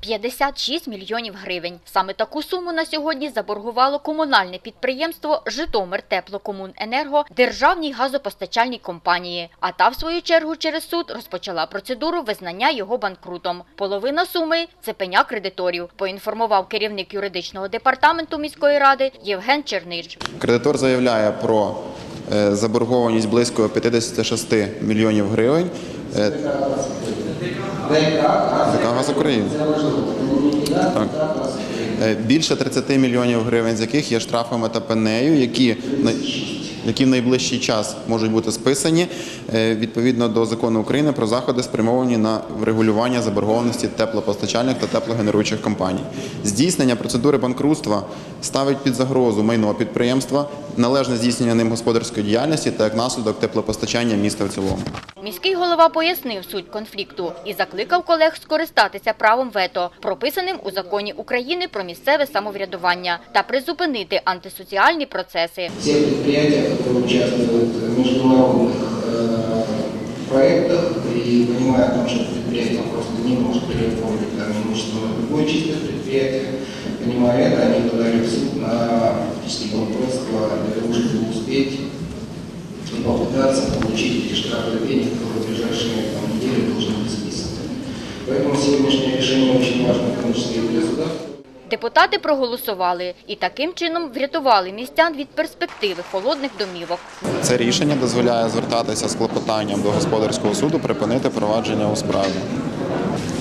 56 мільйонів гривень. Саме таку суму на сьогодні заборгувало комунальне підприємство Житомир Теплокомуненерго державній газопостачальній компанії. А та, в свою чергу, через суд розпочала процедуру визнання його банкрутом. Половина суми це пеня кредиторів, поінформував керівник юридичного департаменту міської ради Євген Чернич. Кредитор заявляє про е, заборгованість близько 56 мільйонів гривень. ДК «Газ України». Так. Е, Більше 30 мільйонів гривень, з яких є штрафами та пенею, які, які в найближчий час можуть бути списані е, відповідно до закону України про заходи, спрямовані на врегулювання заборгованості теплопостачальних та теплогенеруючих компаній. Здійснення процедури банкрутства ставить під загрозу майно підприємства, належне здійснення ним господарської діяльності та як наслідок теплопостачання міста в цілому. Міський голова пояснив суть конфлікту і закликав колег скористатися правом вето, прописаним у законі України про місцеве самоврядування, та призупинити антисоціальні процеси. Все предприятия, которые участвуют в международных э, проектах и том, что предприятие просто не может переоформить там имущество на другое чистое предприятие, понимая это, они подали в суд на фактически банкротство для того, чтобы успеть попытаться получить эти штрафы денег, которые в ближайшие там, недели должны быть списаны. Поэтому сегодняшнее решение очень важно, в том числе и для суда. Депутати проголосували і таким чином врятували містян від перспективи холодних домівок. Це рішення дозволяє звертатися з клопотанням до господарського суду припинити провадження у справі.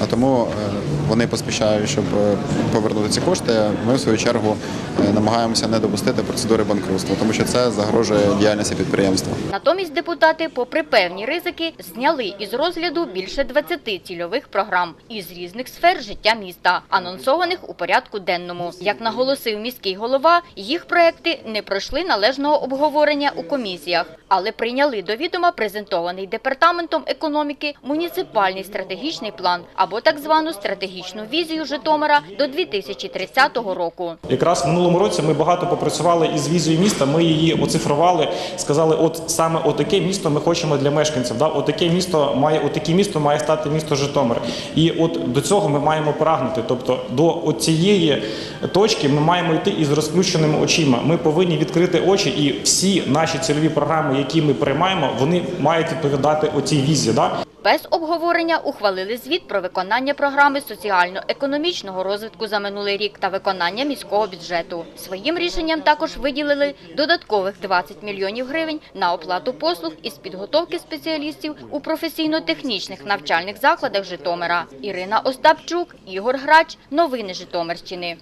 А тому е, вони поспішають, щоб е, повернути ці кошти. Ми, в свою чергу, е, намагаємося не допустити процедури банкрутства, тому що це загрожує діяльності підприємства. Натомість депутати, попри певні ризики, зняли із розгляду більше 20 цільових програм із різних сфер життя міста, анонсованих у порядку денному. Як наголосив міський голова, їх проекти не пройшли належного обговорення у комісіях, але прийняли до відома презентований департаментом економіки муніципальний стратегічний план або так звану стратегічну візію Житомира до 2030 року. Якраз в минулому році ми багато попрацювали із візією міста. Ми її оцифрували, сказали, от саме отаке місто ми хочемо для мешканців. Да? Отаке місто має, отаке місто має стати місто Житомир. І от до цього ми маємо прагнути. Тобто до цієї точки ми маємо йти із розключеними очима. Ми повинні відкрити очі, і всі наші цільові програми, які ми приймаємо, вони мають відповідати оцій візії. Да? Без обговорення ухвалили звіт про виконання програми соціально-економічного розвитку за минулий рік та виконання міського бюджету. Своїм рішенням також виділили додаткових 20 мільйонів гривень на оплату послуг із підготовки спеціалістів у професійно-технічних навчальних закладах Житомира. Ірина Остапчук, Ігор Грач. Новини Житомирщини.